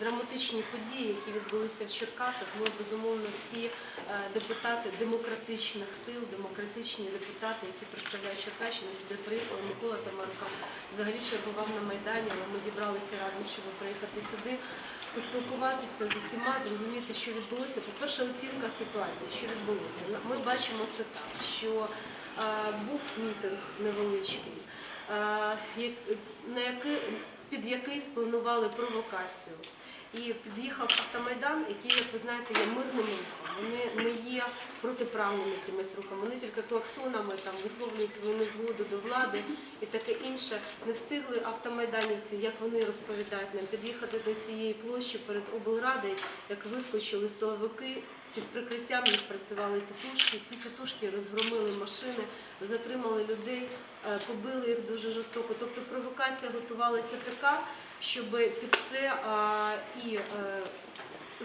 драматичні події, які відбулися в Черкасах, ми безумовно всі е, депутати демократичних сил, демократичні депутати, які представляють Черкащину, сюди приїхали. Микола Тамарко взагалі чергував на Майдані, але ми зібралися разом, щоб приїхати сюди, поспілкуватися з усіма, зрозуміти, що відбулося. По-перше, оцінка ситуації, що відбулося. Ми бачимо це так, що е, був мітинг невеличкий, е, на який, під який спланували провокацію. І під'їхав автомайдан, який, як ви знаєте, є мирним рухом. Вони не є протиправним якимось рухом. Вони тільки клаксонами там висловлюють свою незгоду до влади і таке інше. Не встигли автомайданівці, як вони розповідають нам, під'їхати до цієї площі перед облрадою, як вискочили силовики. Під прикриттям їх працювали тітушки. Ці тітушки розгромили машини, затримали людей, е, побили їх дуже жорстоко. Тобто провокація готувалася така, щоб під це а, і е,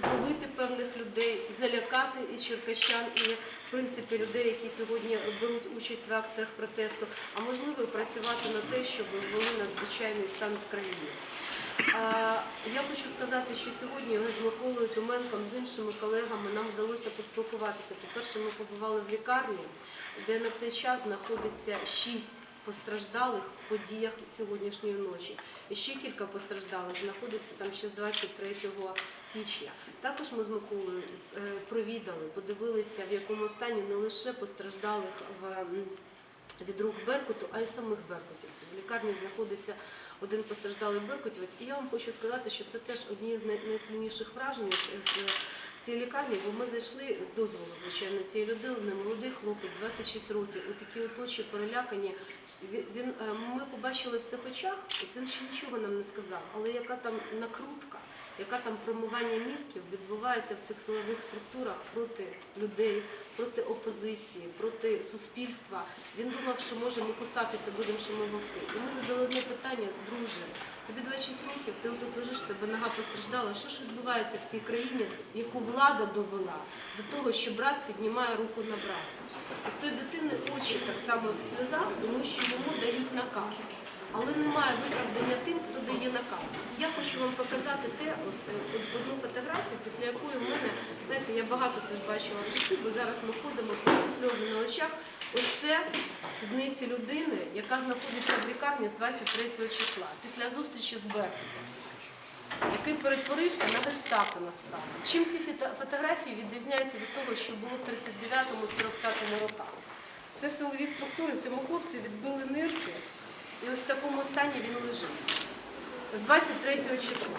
зловити певних людей, залякати і черкащан, і в принципі людей, які сьогодні беруть участь в акціях протесту, а можливо і працювати на те, щоб ввели надзвичайний стан в країні. Я хочу сказати, що сьогодні з Миколою Томенком, з іншими колегами нам вдалося поспілкуватися. По-перше, ми побували в лікарні, де на цей час знаходиться шість постраждалих в подіях сьогоднішньої ночі. І ще кілька постраждалих знаходиться там ще з 23 січня. Також ми з Миколою е, провідали, подивилися, в якому стані не лише постраждалих в від рук Беркуту, а й самих беркутівців. В лікарні знаходиться один постраждалий беркутівець. І я вам хочу сказати, що це теж одні з найсильніших вражень з лікарні, бо ми зайшли з дозволу, звичайно, цієї людини, молодий хлопець, 26 років, у такі оточі перелякані. Він, він, е, ми побачили в цих очах, він ще нічого нам не сказав, але яка там накрутка, яка там промивання мізків відбувається в цих силових структурах проти людей, проти опозиції, проти суспільства. Він думав, що може ми кусатися, будемо, що ми вовки. І ми задали одне питання, друже, тобі 26 років, ти тут лежиш, тебе нога постраждала. Що ж відбувається в цій країні, яку влада довела до того, що брат піднімає руку на брата? І в той дитини очі так само в сльозах, тому що йому дають наказ. Але немає виправдання тим, хто дає наказ. Я хочу вам показати те, от, е, одну фотографію, після якої в мене, знаєте, я багато теж бачила в житті, бо зараз ми ходимо просто сльози на очах. Ось це сідниці людини, яка знаходиться в лікарні з 23 числа, після зустрічі з Беркутом який перетворився на гестапо насправді. Чим ці фото- фотографії відрізняються від того, що було в 39-45 роках? Це силові структури, цьому хлопцю відбили нирки, і ось в такому стані він лежить. З 23 числа.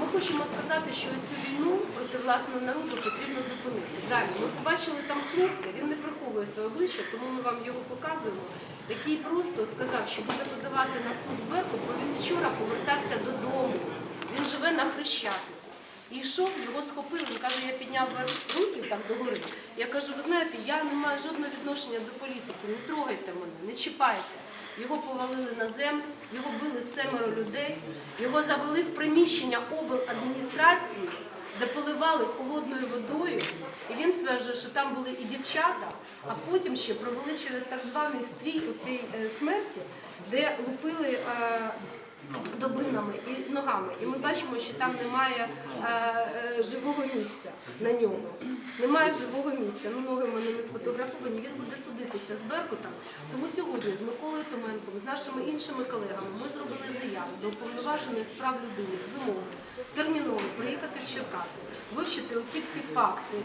Ми хочемо сказати, що ось цю війну проти власного народу потрібно зупинити. Далі ми побачили там хлопця, він не приховує своє обличчя, тому ми вам його показуємо, який просто сказав, що буде подавати на суд Беркут, бо він вчора повертався додому. Він живе на Хрещатику. І йшов, його схопили, він каже, я підняв руки так догори. Я кажу, ви знаєте, я не маю жодного відношення до політики, не трогайте мене, не чіпайте. Його повалили на землю, його били семеро людей, його завели в приміщення обладміністрації, де поливали холодною водою. І він стверджує, що там були і дівчата, а потім ще провели через так званий стрій у цій е, смерті, де лупили. Добинами і ногами. І ми бачимо, що там немає е, е, живого місця на ньому. Немає живого місця. Ну, ноги мене не сфотографовані. Він буде судитися з Беркутом. Тому сьогодні з Миколою Томенком, з нашими іншими колегами, ми зробили заяву до уповноваженої з прав людини з вимогою терміново приїхати в Черкаси, вивчити оці всі факти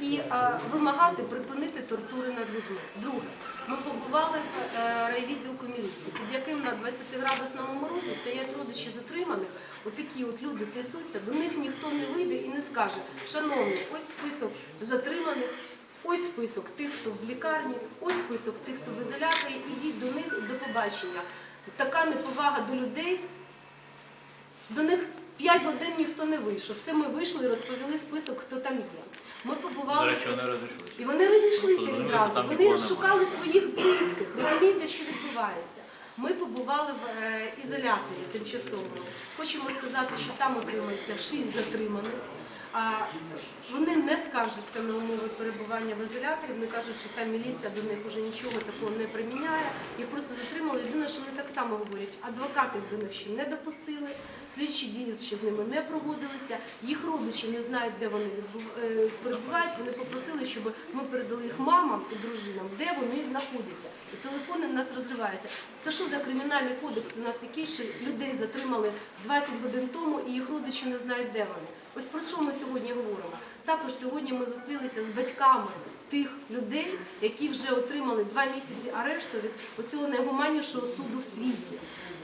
і е, вимагати припинити тортури над людьми. Друге, ми побували в е, райвідділку міліції, під яким на 20-градусному морозі стоять родичі затриманих. Отакі от люди трясуться, до них ніхто не вийде і не скаже, шановні, ось список затриманих. Ось список тих, хто в лікарні, ось список тих, хто в ізоляторі. Ідіть до них до побачення. Така неповага до людей. До них 5 годин ніхто не вийшов. Це ми вийшли і розповіли список, хто там є. Ми До побували. речі, вони розійшлися. І вони розійшлися Тобто, відразу. там Вони нікого шукали своїх близьких. Розумієте, що відбувається. Ми побували в е, ізоляторі тимчасовому. Хочемо сказати, що там отримається шість затриманих. А вони не скаржаться на умови перебування в ізоляторі. Вони кажуть, що там міліція до них вже нічого такого не приміняє. Їх просто затримали. Єдине, що вони так само говорять, адвокатів до них ще не допустили, Слідчі дії ще з ними не проводилися. Їх родичі не знають, де вони е, перебувають. Вони попросили, щоб ми передали їх мамам і дружинам, де вони знаходяться. І телефони в нас розриваються. Це що за кримінальний кодекс у нас такий, що людей затримали 20 годин тому, і їх родичі не знають, де вони. Ось про що ми сьогодні говоримо. Також сьогодні ми зустрілися з батьками тих людей, які вже отримали два місяці арешту від оцього найгуманнішого суду в світі.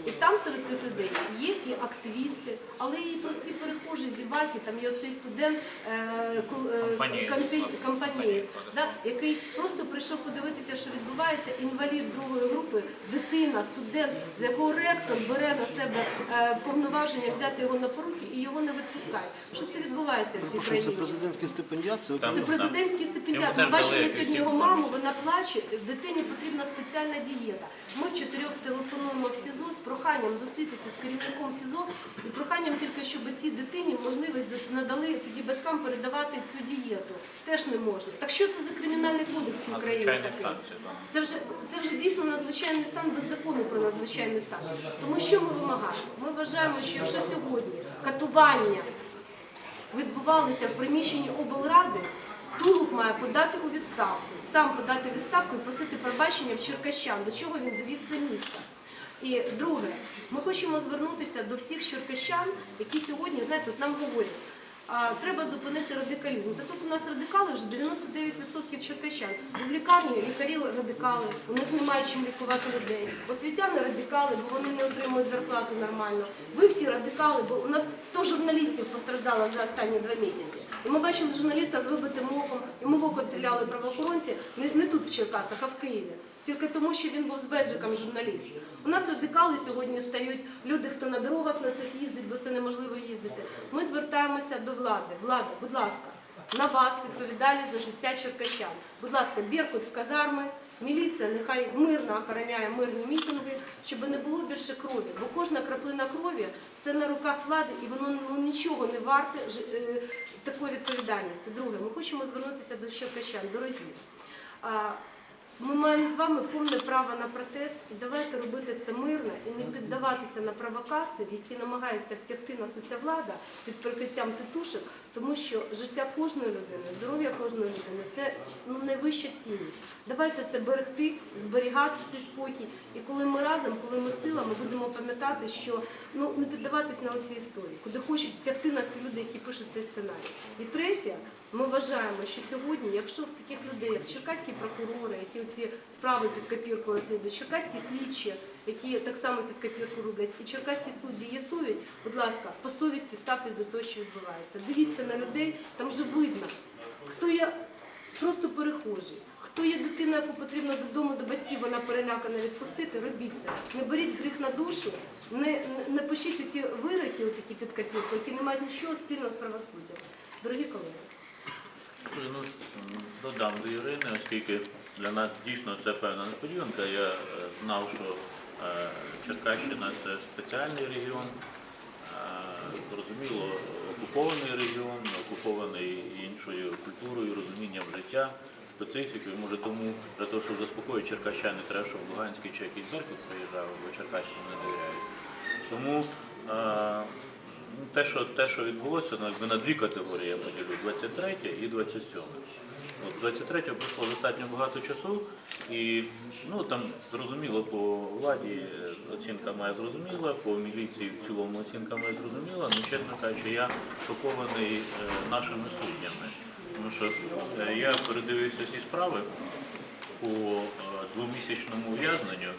І там серед цих людей є і активісти, але і прості перехожі з Іваки, там є оцей студент е, е, Компанієць. да, який просто прийшов подивитися, що відбувається, інвалід другої групи, дитина, студент, з якого ректор бере на себе е, повноваження взяти його на поруки і його не відпускає. Що це відбувається в цій Що це країні? президентський стипендіат? Це Це президентський стипендіат. Ми бачили сьогодні його маму, вона плаче, дитині потрібна спеціальна дієта. Ми чотирьох телефонуємо в СІЗО з проханням зустрітися з керівником СІЗО і проханням тільки, щоб цій дитині можливість надали тоді батькам передавати цю дієту. Теж не можна. Так що це за кримінальний кодекс Надзвичайний такий? це вже це вже дійсно надзвичайний стан без закону про надзвичайний стан. Тому що ми вимагаємо? Ми вважаємо, що якщо сьогодні катування відбувалися в приміщенні облради, Турук має подати у відставку, сам подати відставку і просити пробачення в черкащан, до чого він довів це місто. І друге, ми хочемо звернутися до всіх черкащан, які сьогодні, знаєте, от нам говорять, треба зупинити радикалізм. Та тут у нас радикали вже 99% черкащан. В лікарні лікарі радикали, у них немає чим лікувати людей. Освітяни радикали, бо вони не отримують зарплату нормально. Ви всі радикали, бо у нас 100 журналістів постраждало за останні два місяці. І ми бачили журналіста з вибитим оком, йому в око стріляли правоохоронці, не, не тут в Черкасах, а в Києві. Тільки тому, що він був з беджиком журналіст. У нас радикали сьогодні стають люди, хто на дорогах на цих їздить, бо це неможливо їздити. Ми звертаємося до влади. Влада, будь ласка, на вас відповідальність за життя черкащан. Будь ласка, Беркут в казарми, міліція нехай мирно охороняє мирні мітинги, щоб не було більше крові. Бо кожна краплина крові це на руках влади, і воно ну, нічого не варте е, такої відповідальності. Друге, ми хочемо звернутися до черкащан. Дорогі. Ми маємо з вами повне право на протест, і давайте робити це мирно і не піддаватися на провокації, які намагається втягти нас ця влада під прикриттям титушок, тому що життя кожної людини, здоров'я кожної людини це ну, найвища цінність. Давайте це берегти, зберігати цей спокій. І коли ми разом, коли ми сила, ми будемо пам'ятати, що ну не піддаватись на оці історії, куди хочуть втягти нас ці люди, які пишуть цей сценарій. І третє, ми вважаємо, що сьогодні, якщо в таких людей, як черкаські прокурори, які ці справи під копірку розслідують, черкаські слідчі, які так само під копірку роблять, і черкаські судді є совість, будь ласка, по совісті ставтесь до того, що відбувається. Дивіться на людей, там вже видно, хто є просто перехожий. Хто є дитина, яку потрібно додому до батьків, вона перелякана відпустити, робіть це. Не беріть гріх на душу, не, не, пишіть оці вироки, отакі під копірку, які не мають нічого спільного з правосуддям. Дорогі колеги. Ну, додам до Ірини, оскільки для нас дійсно це певна несподіванка. Я е, знав, що е, Черкащина це спеціальний регіон, е, зрозуміло, окупований регіон, окупований іншою культурою, розумінням життя, специфікою. Може тому для того, щоб заспокоїти черкащан, не треба, щоб Луганський чи якийсь Беркут приїжджав, бо Черкащині не довіряють. Тому те, що, те, що відбулося, ну, якби на дві категорії я поділю 23 і 27. От 23 пройшло достатньо багато часу, і ну там зрозуміло по владі е, оцінка має зрозуміла, по міліції в цілому оцінка має зрозуміла. Ну, чесно кажучи, я шокований е, нашими суддями. Тому що е, я передивився ці справи по двомісячному ув'язненню.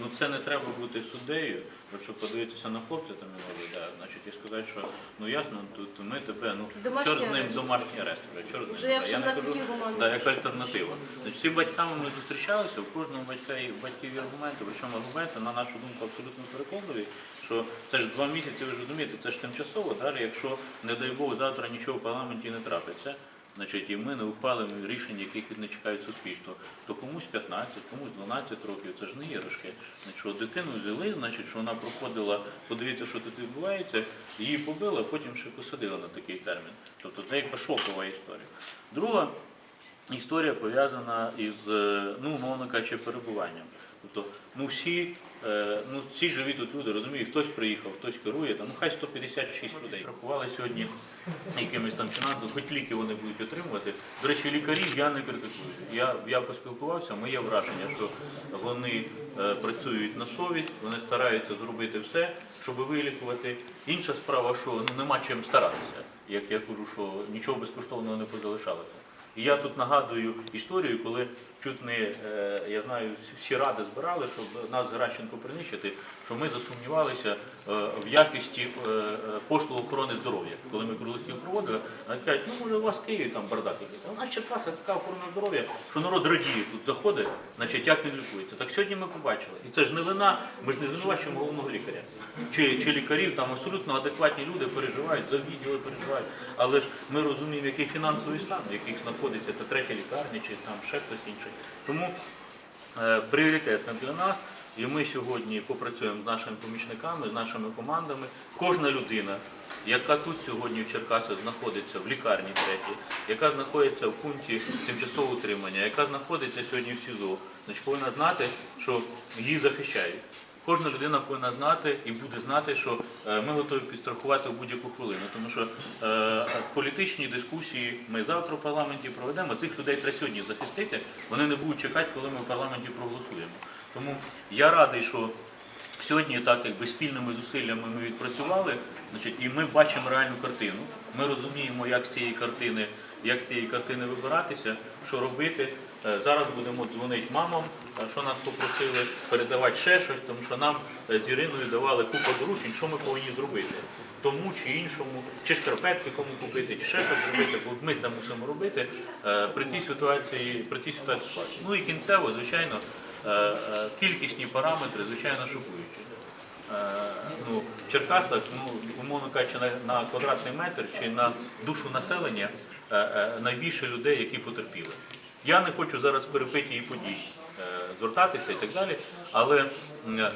Ну це не треба бути суддею, якщо подивитися на хлопця там його да, значить, і сказати, що ну ясно, тут ми тебе, ну Домашній чорт з ним арешт. домашній арест, вже, чорт з ним. Якщо я не в нас кажу, такі гуманні. да, як альтернатива. Значить, всі батьками ми зустрічалися, у кожного батька є батьків є аргументи, причому аргументи, на нашу думку, абсолютно переконливі, що це ж два місяці, ви ж розумієте, це ж тимчасово, далі, якщо, не дай Бог, завтра нічого в парламенті не трапиться, значить, і ми не ухвалимо рішень, яких не чекають суспільство, то комусь 15, комусь 12 років, це ж не іграшки. Значить, що дитину взяли, значить, що вона проходила, подивіться, що тут відбувається, її побили, а потім ще посадили на такий термін. Тобто це якби шокова історія. Друга Історія пов'язана із, е, ну, умовно кажучи, перебуванням. Тобто, ну всі, ну всі живі тут люди, розумію, хтось приїхав, хтось керує, там, ну хай 156 людей. Рахували сьогодні якимись там фінансами, хоч ліки вони будуть отримувати. До речі, лікарів я не критикую. Я, я поспілкувався, моє враження, що вони е, працюють на совість, вони стараються зробити все, щоб вилікувати. Інша справа, що ну, нема чим старатися. Як я кажу, що нічого безкоштовного не позалишалося. І я тут нагадую історію, коли чуть не, е, я знаю, всі ради збирали, щоб нас Геращенко принищити, що ми засумнівалися е, в якісті е, е, послуг охорони здоров'я. Коли ми круглостів проводили, вони кажуть, ну може у вас в Києві там бардак якийсь. А у нас Черкаса така охорона здоров'я, що народ радіє тут заходить, значить як він лікується. Так сьогодні ми побачили. І це ж не вина, ми ж не звинувачуємо головного лікаря. Чи, чи лікарів, там абсолютно адекватні люди переживають, за відділи переживають. Але ж ми розуміємо, який фінансовий стан, в яких знаходиться та третя лікарня, чи там ще хтось інший. Тому пріоритетним для нас. І ми сьогодні попрацюємо з нашими помічниками, з нашими командами. Кожна людина, яка тут сьогодні в Черкасах знаходиться в лікарні третій, яка знаходиться в пункті тимчасового утримання, яка знаходиться сьогодні в СІЗО, значить повинна знати, що її захищають. Кожна людина повинна знати і буде знати, що е, ми готові підстрахувати в будь-яку хвилину. Тому що е, політичні дискусії ми завтра в парламенті проведемо. Цих людей треба сьогодні захистити. Вони не будуть чекати, коли ми в парламенті проголосуємо. Тому я радий, що сьогодні так якби спільними зусиллями ми відпрацювали, значить, і ми бачимо реальну картину. Ми розуміємо, як з цієї картини, як з цієї картини вибиратися, що робити. Е, Зараз будемо дзвонити мамам, е, що нас попросили передавати ще щось, тому що нам е, з Іриною давали купу доручень, що ми повинні зробити. Тому чи іншому, чи шкарпетки кому купити, чи ще щось зробити, бо ми це мусимо робити при тій ситуації, при тій ситуації. Ну і кінцево, звичайно, кількісні параметри, звичайно, шокуючі. Е, ну, в Черкасах, ну, умовно кажучи, на, на квадратний метр чи на душу населення е, е, найбільше людей, які потерпіли. Я не хочу зараз перепити подій е, звертатися і так далі, але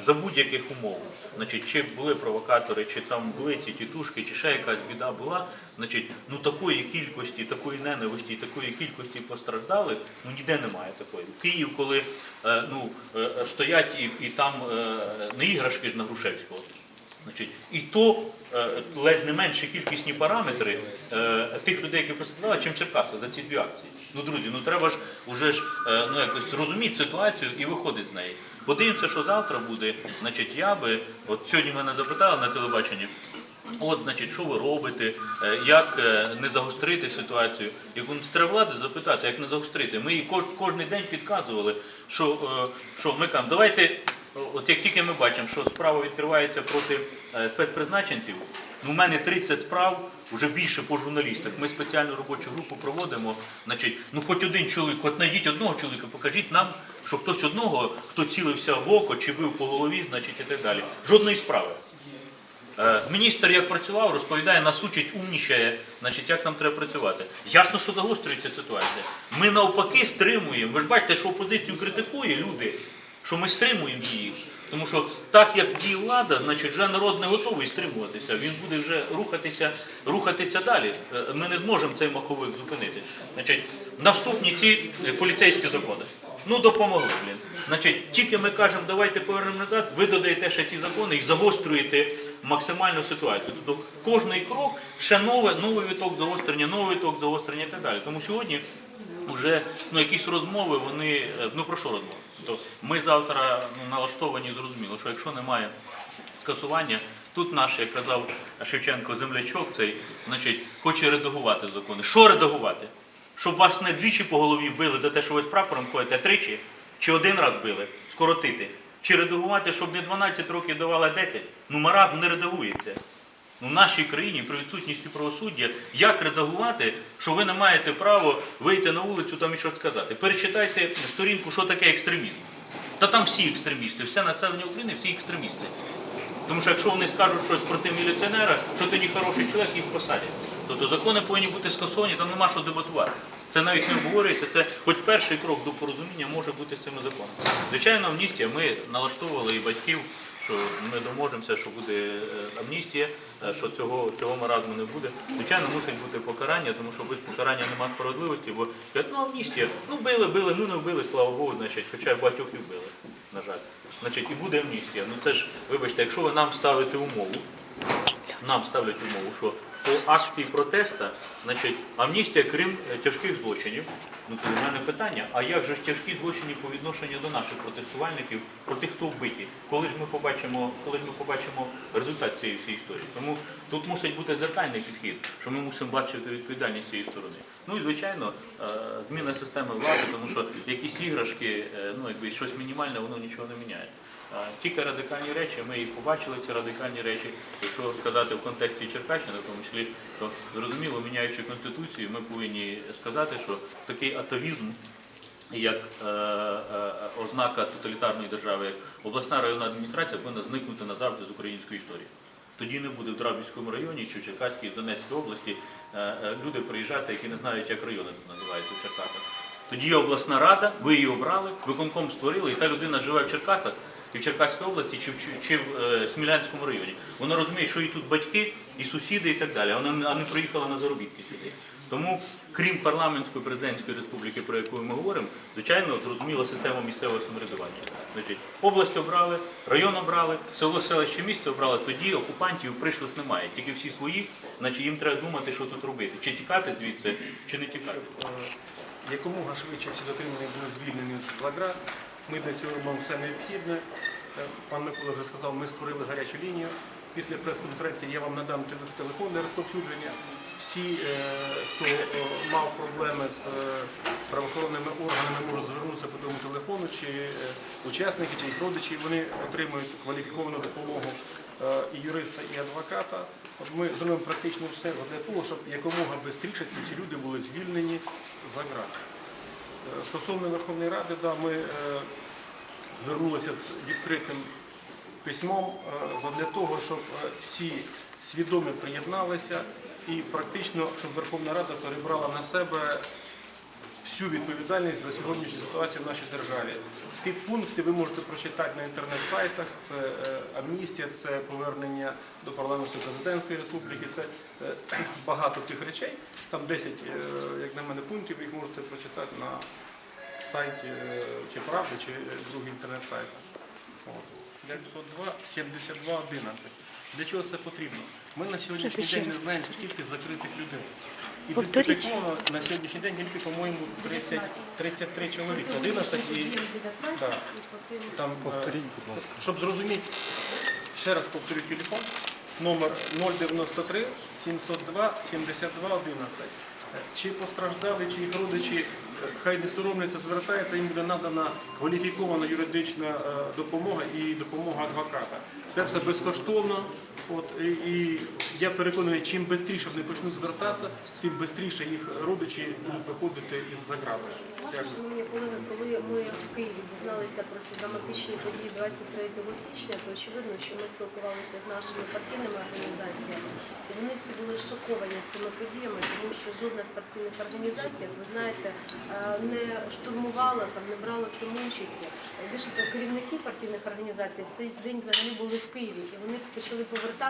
за будь-яких умов, значить, чи були провокатори, чи там були ці тітушки, чи ще якась біда була, значить, ну такої кількості, такої ненависті, такої кількості постраждалих, ну ніде немає такої. В Київ, коли е, ну, е, стоять і, і там е, не іграшки ж на Грушевського. Значить, і то е, ледь не менші кількісні параметри е, тих людей, які постраждали, чим Черкаси за ці дві акції. Ну, друзі, ну треба ж уже ж е, ну, якось розуміти ситуацію і виходити з неї. Подивимося, що завтра буде. Значить, я би, от сьогодні мене запитали на телебаченні. От, значить, що ви робите, е, як е, не загострити ситуацію. Яку треба влади запитати, як не загострити. Ми їй кож, кожен день підказували, що, е, що ми кажемо, давайте, от як тільки ми бачимо, що справа відкривається проти е, спецпризначенців, ну, у мене 30 справ, вже більше по журналістах. Ми спеціальну робочу групу проводимо. Значить, ну хоч один чоловік, от знайдіть одного чоловіка, покажіть нам, що хтось одного, хто цілився в око чи бив по голові, значить і так далі. Жодної справи. Е, Міністр як працював, розповідає, нас учить, умнічає, значить, як нам треба працювати. Ясно, що загострюється ситуація. Ми навпаки стримуємо. Ви ж бачите, що опозицію критикує люди, що ми стримуємо її. Тому що так як діє влада, значить вже народ не готовий стримуватися. Він буде вже рухатися, рухатися далі. Е, Ми не зможемо цей маховик зупинити. Значить, наступні ці е, поліцейські закони. Ну, допомогли, блін. Значить, тільки ми кажемо, давайте повернемо назад, ви додаєте ще ті закони і загострюєте максимальну ситуацію. Тобто кожний крок ще нове, новий виток загострення, новий виток загострення і так далі. Тому сьогодні вже ну, якісь розмови, вони, е, ну про що розмови? Тобто ми завтра ну, налаштовані зрозуміло, що якщо немає скасування, тут наш, як казав Шевченко, землячок цей, значить, хоче редагувати закони. Що редагувати? Щоб вас не двічі по голові били за те, що ви з прапором ходите, а тричі, чи один раз били, скоротити. Чи редагувати, щоб не 12 років давали 10? Ну маразм не редагується. Ну, в нашій країні при відсутності правосуддя, як редагувати, що ви не маєте права вийти на вулицю там і щось сказати. Перечитайте сторінку, що таке екстремізм. Та там всі екстремісти, все населення України, всі екстремісти. Тому що якщо вони скажуть щось проти міліціонера, що не хороший чоловік, їх посадять. Тобто закони повинні бути скасовані, там нема що дебатувати. Це навіть не обговорюється, це хоч перший крок до порозуміння може бути з цими законами. Звичайно, амністія, ми налаштовували і батьків, що ми доможемося, що буде е, амністія, е, що цього, цього маразму не буде. Звичайно, мусить бути покарання, тому що без покарання немає справедливості, бо кажуть, ну амністія, ну били, били, ну не вбили, слава Богу, значить, хоча багатьох і вбили. на жаль. Значить, і буде амністія. Ну це ж, вибачте, якщо ви нам ставите умову, нам ставлять умову, що по акції протеста, значить, амністія, крім е, тяжких злочинів, ну то в мене питання, а як же ж тяжкі злочини по відношенню до наших протестувальників, про тих, хто вбиті? Коли ж ми побачимо, коли ж ми побачимо результат цієї всієї історії? Тому тут мусить бути зеркальний підхід, що ми мусимо бачити відповідальність цієї сторони. Ну і звичайно, е, зміна системи влади, тому що якісь іграшки, е, ну якби щось мінімальне, воно нічого не міняє. Тільки радикальні речі, ми їх побачили, ці радикальні речі. Якщо сказати в контексті Черкащини, в тому числі, то зрозуміло, міняючи конституцію, ми повинні сказати, що такий атавізм, як е, е, ознака тоталітарної держави, як обласна районна адміністрація, повинна зникнути назавжди з української історії. Тоді не буде в Драбівському районі чи в Черкаській, в Донецькій області е, е, люди приїжджати, які не знають, як райони тут називаються в Черкасах. Тоді є обласна рада, ви її обрали, виконком створили, і та людина живе в Черкасах, і в Черкаській області, чи в, чи в е, Смілянському районі. Вона розуміє, що і тут батьки, і сусіди, і так далі. Вона не- приїхала на заробітки сюди. Тому, крім парламентської президентської республіки, про яку ми говоримо, звичайно, зрозуміла система місцевого самоврядування. Значить, область обрали, район обрали, село, селище, місто обрали, тоді окупантів прийшлих немає. Тільки всі свої, значить їм треба думати, що тут робити. Чи тікати звідси, чи не тікати. Е, якомога швидше всі затримані були звільнені з лагра. Ми цього маємо все необхідне. Е, Пан Микола вже сказав, ми створили гарячу лінію. Після прес-конференції я вам надам теле- телефон для розповсюдження. Всі, е, хто е, мав проблеми з правоохоронними органами, можуть звернутися по тому телефону, чи учасники, чи їх родичі, вони отримують кваліфіковану допомогу і юриста, і адвоката. Ми зробимо практично все для того, щоб якомога швидше ці люди були звільнені з- за ґрати. Е, Стосовно Верховної Ради, да, ми е, звернулися з відкритим письмом е, для того, щоб е, всі свідомі приєдналися і практично, щоб Верховна Рада перебрала на себе всю відповідальність за сьогоднішню ситуацію в нашій державі. Ті пункти ви можете прочитати на інтернет-сайтах. Це е, амністія, це повернення до парламентської президентської республіки. Це е, багато тих речей. Там 10, е, як на мене, пунктів. Ви їх можете прочитати на сайті е, чи правди, чи другий інтернет-сайт. От. 702 72 11. Для чого це потрібно? Ми на сьогоднішній день не знаємо скільки закритих людей. І Повторіть. на сьогоднішній день тільки, по-моєму, 30, 33 чоловіка. 11 і 19 Так. там, Повторіть, будь ласка. Щоб зрозуміти, ще раз повторю телефон. Номер 093 702 72 11. Чи постраждали, чи їх родичі, е, хай не соромляться, звертаються, їм буде надана кваліфікована юридична е, допомога і допомога адвоката. Це все безкоштовно. От, і, я переконаний, чим швидше вони почнуть звертатися, тим швидше їх родичі будуть виходити із заграби. Дякую. Шановні колеги, коли ми в Києві дізналися про ці драматичні події 23 січня, то очевидно, що ми спілкувалися з нашими партійними організаціями, і вони всі були шоковані цими подіями, тому що жодна з партійних організацій, ви знаєте, е, не штурмувала там, не брала в цьому участі. Більше керівники партійних організацій цей день взагалі були в Києві, і вони почали повертатися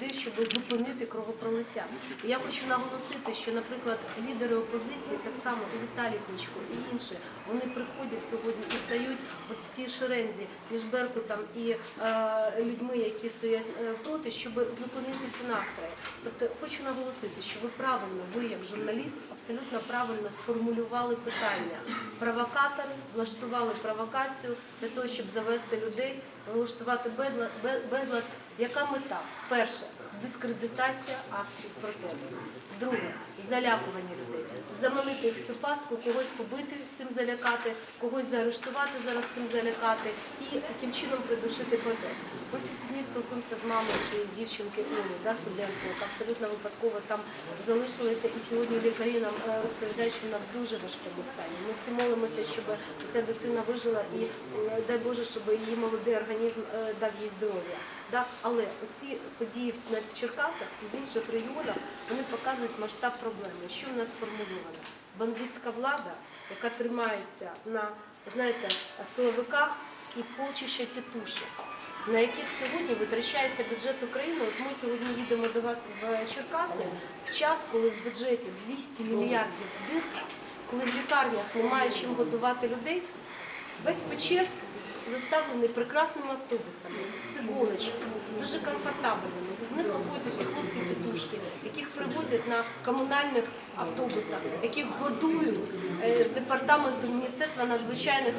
сюди, щоб зупинити кровопролиття. І я хочу наголосити, що, наприклад, лідери опозиції, так само і Віталій Кличко, і інші, вони приходять сьогодні і стають от в цій шерензі між Беркутом і е, людьми, які стоять е, проти, щоб зупинити ці настрої. Тобто хочу наголосити, що ви правильно, ви як журналіст, абсолютно правильно сформулювали питання. Провокатори влаштували провокацію для того, щоб завести людей, влаштувати безлад. Яка мета? Перше дискредитація акцій протесту. Друге залякування людей. Заманити їх в цю пастку, когось побити цим залякати, когось заарештувати зараз цим залякати і таким чином придушити протест. Всі ці дні спілкуємося з мамою цієї дівчинки Олі, да, студентки, яка абсолютно випадково там залишилася, і сьогодні лікарі нам е, розповідають, що вона в дуже важкому стані. Ми всі молимося, щоб ця дитина вижила і е, дай Боже, щоб її молодий організм е, дав їй здоров'я. Да? Але оці події в- Черкасах і в інших регіонах вони показують масштаб проблеми. Що в нас сформульовано? Бандитська влада, яка тримається на знаєте, силовиках і полчища тітушок, на яких сьогодні витрачається бюджет України. От ми сьогодні їдемо до вас в Черкаси в час, коли в бюджеті 200 мільярдів дирка, коли в лікарнях немає чим годувати людей. Весь Печерськ заставлений прекрасними автобусами, з дуже комфортабельними. З них виходять ці хлопці тітушки, яких привозять на комунальних автобусах, яких годують е, з департаменту Міністерства надзвичайних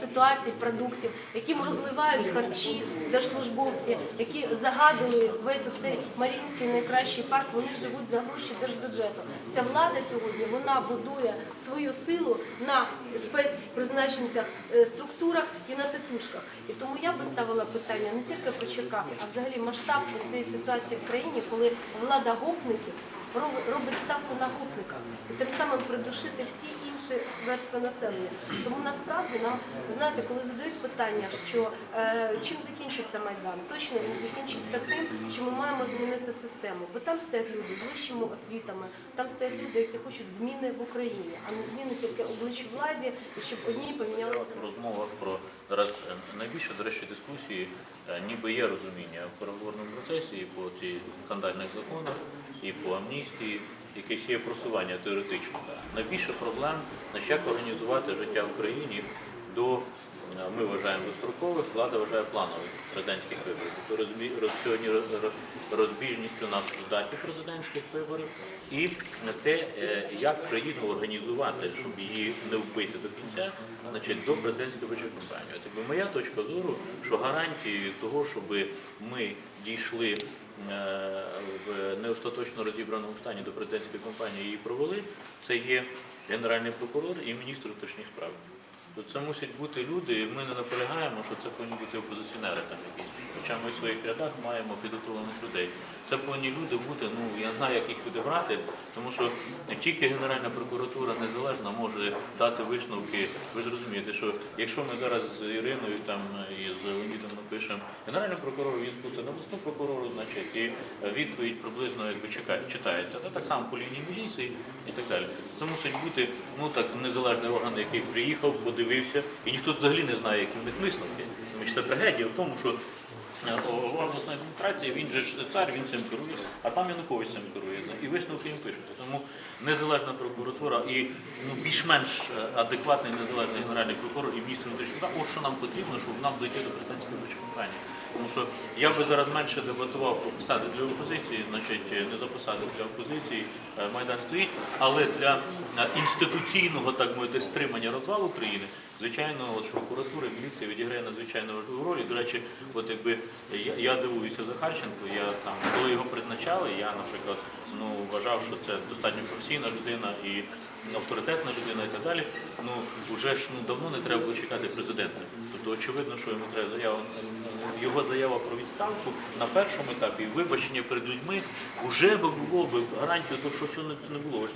ситуацій, продуктів, яким розливають харчі держслужбовці, які загадили весь оцей Маріїнський найкращий парк, вони живуть за гроші держбюджету. Ця влада сьогодні вона будує свою силу на спецпризначенцях е, структурах і на титушках. І тому я би ставила питання не тільки про Черкаси, а взагалі масштаб цієї ситуації в країні, коли влада гопників роб- робить ставку на гопника і тим самим придушити всі інші верстви населення. Тому насправді нам знаєте, коли задають питання, що е, чим закінчиться майдан, точно він закінчиться тим, що ми маємо змінити систему, бо там стоять люди з вищими освітами, там стоять люди, які хочуть зміни в Україні, а не зміни тільки обличчя владі, і щоб одні помінялися. В розмовах про е, найбільше, до речі, дискусії, е, ніби є розуміння в переговорному процесі і по цих скандальних законах, і по амністії, якесь є просування теоретично. Найбільше проблем, значить, як організувати життя в країні до, е, ми вважаємо, дострокових, влада вважає планових президентських виборів. Тобто розбі- роз- сьогодні роз- роз- розбіжність у нас в даті президентських виборів і те, е, як країну організувати, щоб її не вбити до кінця, значить, до президентської виборчої кампанії. Якби моя точка зору, що гарантією того, щоб ми дійшли в неостаточно розібраному стані до президентської компанії її провели, це є генеральний прокурор і міністр внутрішніх справ. То це мусять бути люди, і ми не наполягаємо, що це повинні бути опозиціонери там якісь. Хоча ми в своїх рядах маємо підготовлених людей. Це повинні люди бути, ну я знаю, як їх підібрати, тому що тільки Генеральна прокуратура незалежна може дати висновки. Ви ж розумієте, що якщо ми зараз з Іриною там і з Леонідом напишемо Генеральному прокурору він бути на обласну прокурору, значить, і відповідь приблизно якби чекає, читається. Та так само по лінії міліції і так далі. Це мусить бути ну так незалежний орган, який приїхав, подивився, і ніхто взагалі не знає, які в них висновки. Тому що трагедія в тому, що обласної адміністрації, він же цар, він цим керує, а там Янукович цим керує. І висновки їм пишуть. Тому незалежна прокуратура і ну, більш-менш е, адекватний незалежний генеральний прокурор і міністр внутрішніх справ, от що нам потрібно, щоб нам дойти до президентської кампанії. Тому що я би зараз менше дебатував про посади для опозиції, значить е, не за посади для опозиції е, Майдан стоїть, але для е, інституційного, так мовити, стримання розвалу країни, звичайно, от прокуратура, міліція відіграє надзвичайно важливу роль. І, до речі, от якби я, я дивуюся Захарченко, я там, коли його призначали, я, наприклад, ну вважав, що це достатньо професійна людина і авторитетна людина і так далі. Ну вже ж ну давно не треба було чекати президента. Тобто очевидно, що йому треба заяву його заява про відставку на першому етапі вибачення перед людьми вже би було б гарантію того, що цього не було.